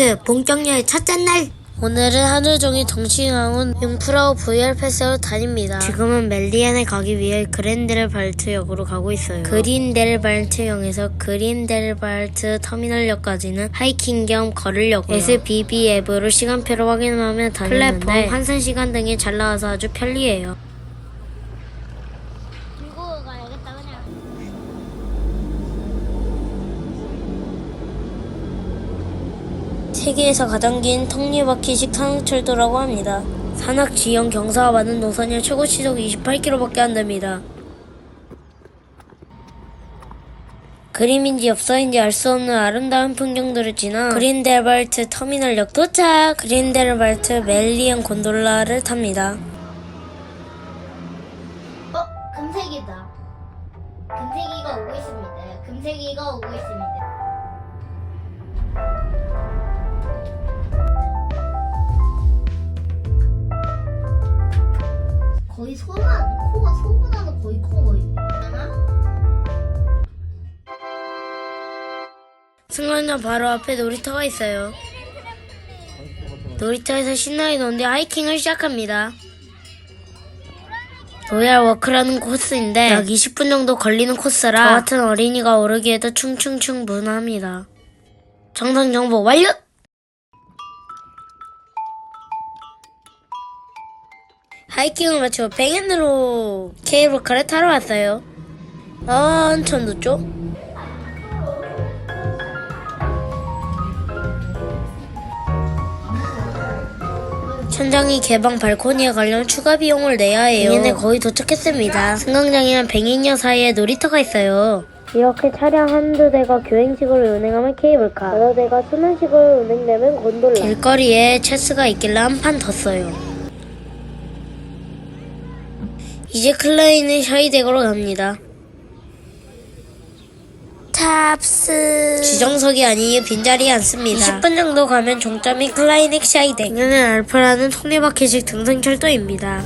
패스 본격여행 첫째 날 오늘은 하루 종일 덩치 나온 융프라우 VR 패스로 다닙니다. 지금은 멜리안에 가기 위해 그랜델발트역으로 가고 있어요. 그린델발트역에서 그린델발트 터미널역까지는 하이킹 겸 걸으려고요. SBB 앱으로 시간표를 확인하며 다니는데 플랫폼, 환승 시간 등이 잘 나와서 아주 편리해요. 세계에서 가장 긴 턱니바퀴식 산악철도라고 합니다. 산악 지형 경사가 많은 노선이 최고 시속 28km밖에 안 됩니다. 그림인지 엽서인지 알 수 없는 아름다운 풍경들을 지나 그린델발트 터미널역 도착! 그린델발트 멜리안 곤돌라를 탑니다. 어? 금색이다 금색이가 오고 있습니다 금색이가 오고 있습니다 거의 소나 코가 소보다는 거의 커 보이잖아 승강장 바로 앞에 놀이터가 있어요. 놀이터에서 신나게 노는데 하이킹을 시작합니다. 로얄 워크라는 코스인데 약 20분 정도 걸리는 코스라 저 같은 어린이가 오르기에도 충충충 무난합니다. 정상 정보 완료! 하이킹을 마치고 뱅앤으로 케이블카를 타러 왔어요. 아, 엄청 늦죠? 천장이 개방 발코니에 가려면 추가 비용을 내야 해요. 이내 거의 도착했습니다. 승강장이랑 뱅잉역 사이에 놀이터가 있어요. 이렇게 차량 한두 대가 교행식으로 운행하면 케이블카, 여러 대가 순환식으로 운행되면 곤돌라. 길거리에 체스가 있길래 한 판 더 써요. 이제 클라인의 샤이덱으로 갑니다. 탑스 지정석이 아니니 빈자리 않습니다. 20분 정도 가면 종점이 클라이넥 샤이덱 그녀는 알파라는 톱니바퀴식 등산철도입니다.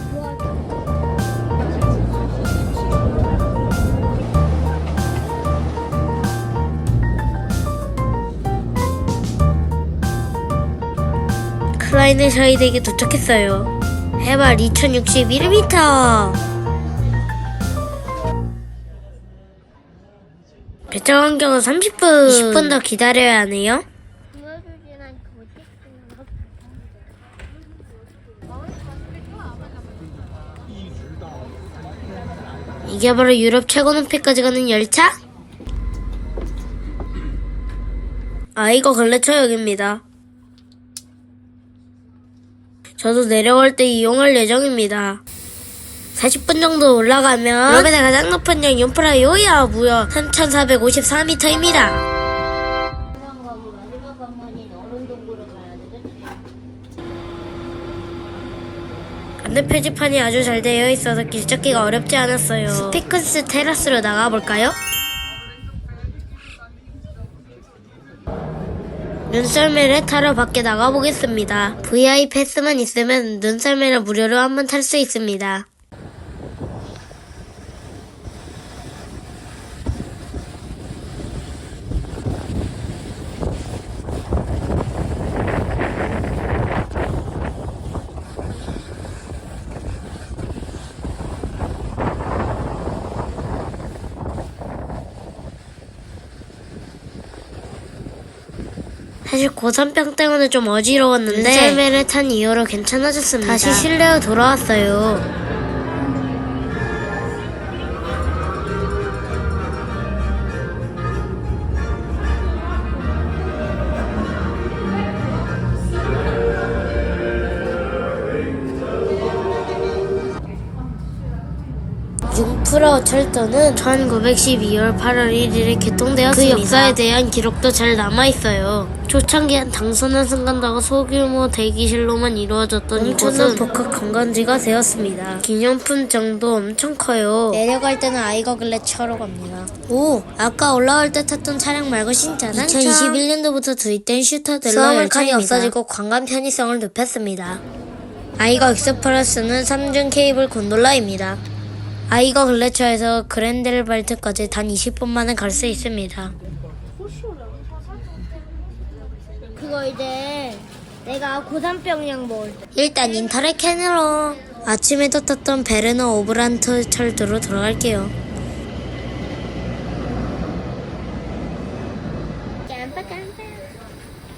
클라이넥 샤이덱에 도착했어요. 해발 2061m 배차 환경은 30분. 20분 더 기다려야 하네요. 이게 바로 유럽 최고 높이까지 가는 열차? 아 이거 걸레쳐역입니다. 저도 내려올 때 이용할 예정입니다. 40분 정도 올라가면 유럽에서 가장 높은 역 윤프라 요야 무려 3,454m입니다. 마지막 가기 마지막 관문인 어른동굴을 가야 되겠지 안내 표지판이 아주 잘 되어 있어서 길 찾기가 어렵지 않았어요. 스피크스 테라스로 나가볼까요? 눈썰매를 타러 밖에 나가보겠습니다. VI 패스만 있으면 눈썰매를 무료로 한번 탈 수 있습니다. 사실 고산병 때문에 좀 어지러웠는데 눈썰매를 탄 이후로 괜찮아졌습니다. 다시 실내로 돌아왔어요. 융프라우 철도는 1912월 8월 1일에 개통되었습니다. 그 역사에 대한 기록도 잘 남아있어요. 초창기엔 당선한 순간다가 소규모 대기실로만 이루어졌던 이곳은 복합 관광지가 되었습니다. 기념품 정도 엄청 커요. 내려갈 때는 아이거 글래치하러 갑니다. 오, 아까 올라올 때 탔던 차량 말고 진짜 2021년도부터 도입된 슈터들로 수화물 칸이 없어지고 관광 편의성을 높였습니다. 아이거 익스프레스는 3중 케이블 곤돌라입니다. 아이거 글래처에서 그랜델발트까지 단 20분 만에 갈 수 있습니다. 그거 이제 내가 고산병약 먹을 때. 일단 인터넷 캔으로 아침에도 떴던 베르너 오브란트 철도로 들어갈게요. 깜빡깜빡.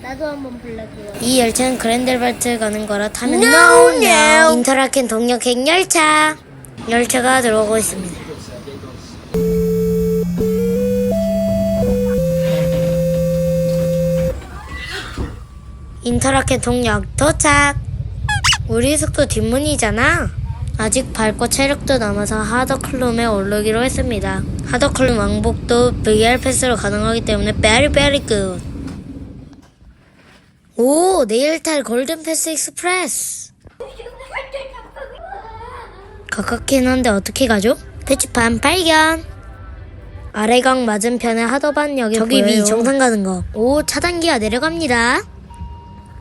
나도 한번 볼래고요. 이 열차는 그랜델발트 가는 거라 타면 no, no. 인터라켄 동력행 열차 열차가 들어오고 있습니다. 인터라켄 동력 도착. 우리 숙소 뒷문이잖아. 아직 밟고 체력도 남아서 하더클룸에 오르기로 했습니다. 하더클룸 왕복도 VR 패스로 가능하기 때문에 very very good. 오, 내일 탈 골든 패스 익스프레스. 가깝긴 한데 어떻게 가죠? 표지판 발견. 아래강 맞은편에 하더반역이 저기 위 정상 가는 거. 오, 차단기가 내려갑니다.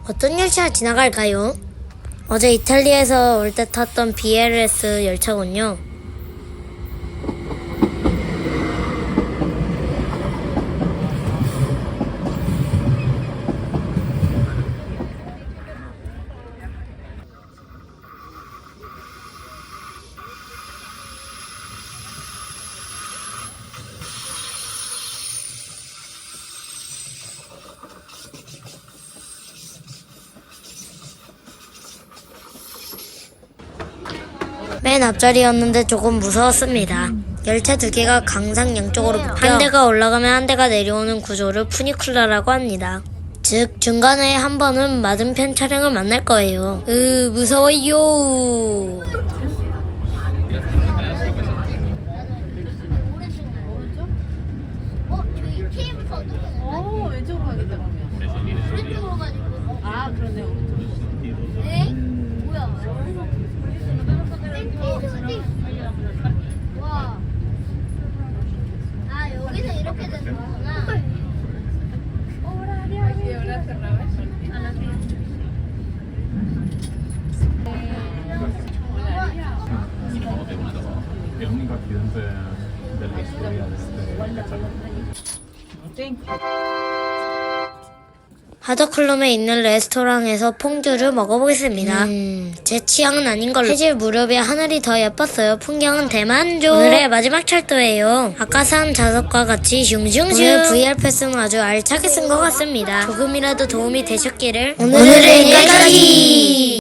어떤 열차 지나갈까요? 어제 이탈리아에서 올 때 탔던 BLS 열차군요. 맨 앞자리였는데 조금 무서웠습니다. 열차 두 개가 강상 양쪽으로 묶여 한 대가 올라가면 한 대가 내려오는 구조를 푸니쿨라라고 합니다. 즉 중간에 한 번은 맞은편 차량을 만날 거예요. 으 무서워요. 어, 저기 TF 어떻게 어, 왼쪽으로 가겠다, 그러면. 오른쪽으로 가지고. 아, 그러네, 오른쪽. 네? 뭐야? 와. 아, 여기서 이렇게 되는 거구나. È l'unico accidente della storia di queste cacciate. 땡큐. 하더클룸에 있는 레스토랑에서 퐁듀를 먹어보겠습니다. 음, 제 취향은 아닌 걸로. 해질 무렵에 하늘이 더 예뻤어요. 풍경은 대만족. 오늘의 마지막 철도예요. 아까 산 좌석과 같이 슝슝슝. 오늘 VR 패스는 아주 알차게 쓴 것 같습니다. 조금이라도 도움이 되셨기를. 오늘은 여기까지